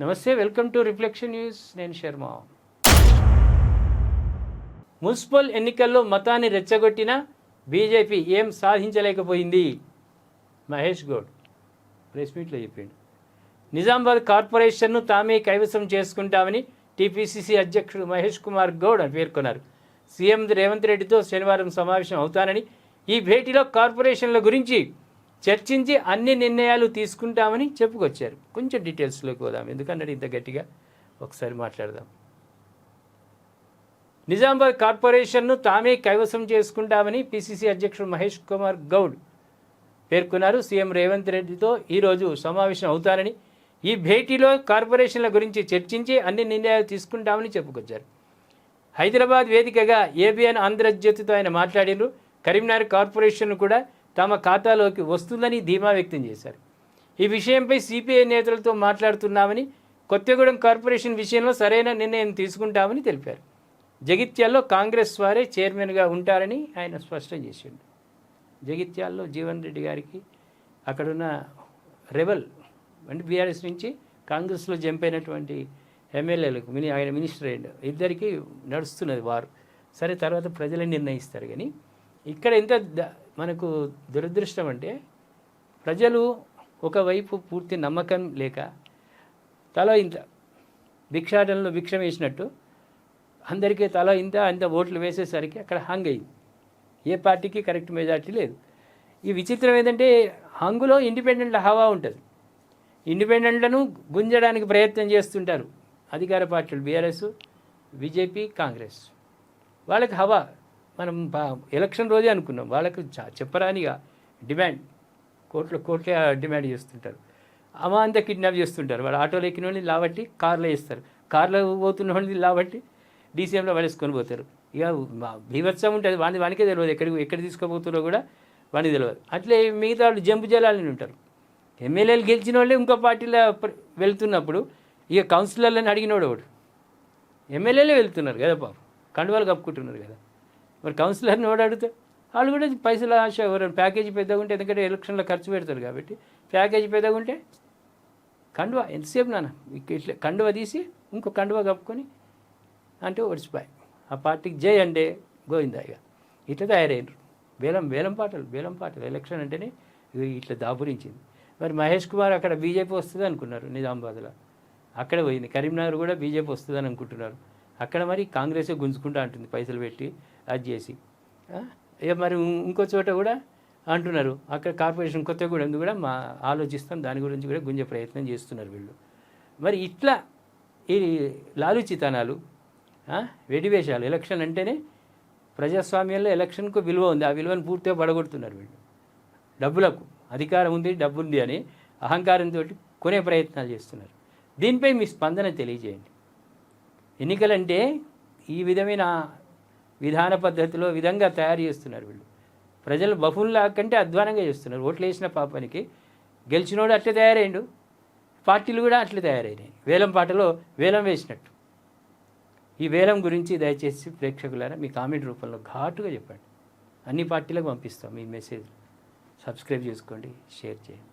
నమస్తే welcome to reflection news. నేను Sharma. Municipal ఎన్నికల్లో మతాన్ని రెచ్చగొట్టిన బీజేపీ ఏం సాధించలేకపోయింది? మహేష్ గౌడ్ ప్రెస్ మీట్లో చెప్పిండు. నిజామాబాద్ కార్పొరేషన్ను తామే కైవసం చేసుకుంటామని టీపీసీసీ అధ్యక్షుడు మహేష్ కుమార్ గౌడ్ పేర్కొన్నారు. సీఎం రేవంత్ రెడ్డితో శనివారం సమావేశం అవుతానని ఈ భేటీలో కార్పొరేషన్ల గురించి చర్చించి అన్ని నిర్ణయాలు తీసుకుంటామని చెప్పుకొచ్చారు. కొంచెం డీటెయిల్స్లోకి పోదాం. ఎందుకన్నాడు ఇంత గట్టిగా? ఒకసారి మాట్లాడదాం. నిజామాబాద్ కార్పొరేషన్ను తామే కైవసం చేసుకుంటామని పిసిసి అధ్యక్షుడు మహేష్ కుమార్ గౌడ్ పేర్కొన్నారు. సీఎం రేవంత్ రెడ్డితో ఈరోజు సమావేశం అవుతారని ఈ భేటీలో కార్పొరేషన్ల గురించి చర్చించి అన్ని నిర్ణయాలు తీసుకుంటామని చెప్పుకొచ్చారు. హైదరాబాద్ వేదికగా ఏబిఎన్ ఆంధ్రజ్యోతితో ఆయన మాట్లాడినారు కరీంనగర్ కార్పొరేషన్ కూడా తమ ఖాతాలోకి వస్తుందని ధీమా వ్యక్తం చేశారు. ఈ విషయంపై సిపిఐ నేతలతో మాట్లాడుతున్నామని కొత్తగూడెం కార్పొరేషన్ విషయంలో సరైన నిర్ణయం తీసుకుంటామని తెలిపారు. జగిత్యాల్లో కాంగ్రెస్ వారే చైర్మన్గా ఉంటారని ఆయన స్పష్టం చేసిండు. జగిత్యాల్లో జీవన్ రెడ్డి గారికి అక్కడున్న రెబల్ అంటే బీఆర్ఎస్ నుంచి కాంగ్రెస్లో జంప్ అయినటువంటి ఎమ్మెల్యేలకు మిని ఆయన మినిస్టర్ అయ్యాడు ఇద్దరికి నడుస్తున్నది వారు. సరే తర్వాత ప్రజలే నిర్ణయిస్తారు కానీ ఇక్కడ ఎంత మనకు దురదృష్టం అంటే ప్రజలు ఒకవైపు పూర్తి నమ్మకం లేక తల ఇంత భిక్షాటనలో భిక్షం వేసినట్టు అందరికీ తల ఇంత అంత ఓట్లు వేసేసరికి అక్కడ హంగ్ అయింది. ఏ పార్టీకి కరెక్ట్ మెజార్టీ లేదు. ఈ విచిత్రం ఏంటంటే హంగులో ఇండిపెండెంట్ హవా ఉంటుంది. ఇండిపెండెంట్లను గుంజడానికి ప్రయత్నం చేస్తుంటారు. అధికార పార్టీలు బీఆర్ఎస్ బీజేపీ కాంగ్రెస్ వాళ్ళకి హవా మనం ఎలక్షన్ రోజే అనుకున్నాం. వాళ్ళకు చెప్పరానిగా డిమాండ్. కోట్ల కోట్ల డిమాండ్ చేస్తుంటారు. అమాంత కిడ్నాప్ చేస్తుంటారు. వాళ్ళు ఆటోలో ఎక్కిన వాళ్ళని లాబట్టి కార్లో వేస్తారు. కార్లో పోతున్న వాళ్ళని లాబట్టి డీసీఎంలో పడేసుకొని పోతారు. ఇక మా- ఉంటుంది. వాని వానికే తెలియదు ఎక్కడికి ఎక్కడ తీసుకోబోతున్నారో కూడా వానికి తెలియదు అట్లే మిగతా వాళ్ళు జంపు జలాలని ఉంటారు. ఎమ్మెల్యేలు గెలిచిన వాళ్ళే ఇంకో పార్టీలో వెళ్తున్నప్పుడు ఇక కౌన్సిలర్లను అడిగినోడు ఒకడు. ఎమ్మెల్యేలే వెళ్తున్నారు కదా పాపం. కండువాలు కప్పుకుంటున్నారు కదా. మరి కౌన్సిలర్ని ఎవడు అడిగితే? వాళ్ళు కూడా పైసలు ఆశ ఎవరైనా ప్యాకేజీ పెద్దగా ఉంటే ఎందుకంటే ఎలక్షన్లో ఖర్చు పెడతారు కాబట్టి. ప్యాకేజీ పెద్దగా ఉంటే కండువా ఎంతసేపు నాన్న? ఇట్లా కండువ తీసి ఇంకో కండువ కప్పుకొని అంటే ఒడిచిపోయి ఆ పార్టీకి జై అంటే గోవిందా ఇక. ఇట్లా తయారయ్యారు. వేలం వేలం పాటలు వేలం పాటలు. ఎలక్షన్ అంటేనే ఇట్లా దాపురించింది. మరి మహేష్ కుమార్ అక్కడ బీజేపీ వస్తుంది అనుకున్నారు నిజామాబాద్లో. అక్కడ పోయింది. కరీంనగర్ కూడా బీజేపీ వస్తుందని అనుకుంటున్నారు అక్కడ మరి కాంగ్రెసే గుంజుకుంటా అంటుంది పైసలు పెట్టి అది చేసి. ఇక మరి ఇంకో చోట కూడా అంటున్నారు. అక్కడ కార్పొరేషన్ కొత్త కూడా కూడా మా ఆలోచిస్తాం దాని గురించి కూడా గుంజే ప్రయత్నం చేస్తున్నారు వీళ్ళు. మరి ఇట్లా ఈ లాలుచితనాలు వెడివేషాలు ఎలక్షన్ అంటేనే ప్రజాస్వామ్యంలో ఎలక్షన్కు విలువ ఉంది. ఆ విలువను పూర్తిగా పడగొడుతున్నారు వీళ్ళు. డబ్బులకు అధికారం ఉంది డబ్బు ఉంది అని అహంకారంతో కొనే ప్రయత్నాలు చేస్తున్నారు. దీనిపై మీ స్పందన తెలియజేయండి. ఎన్నికలంటే ఈ విధమైన విధాన పద్ధతిలో విధంగా తయారు చేస్తున్నారు వీళ్ళు. ప్రజలు బహుల్లా కంటే అధ్వానంగా చేస్తున్నారు. ఓట్లు వేసిన పాపానికి గెలిచినోడు అట్లే తయారైండు. పార్టీలు కూడా అట్లే తయారైనాయి. వేలం పాటలో వేలం వేసినట్టు. ఈ వేలం గురించి దయచేసి ప్రేక్షకులారా మీ కామెంట్ రూపంలో ఘాటుగా చెప్పండి. అన్ని పార్టీలకు పంపిస్తాం మీ మెసేజ్. సబ్స్క్రైబ్ చేసుకోండి షేర్ చేయండి.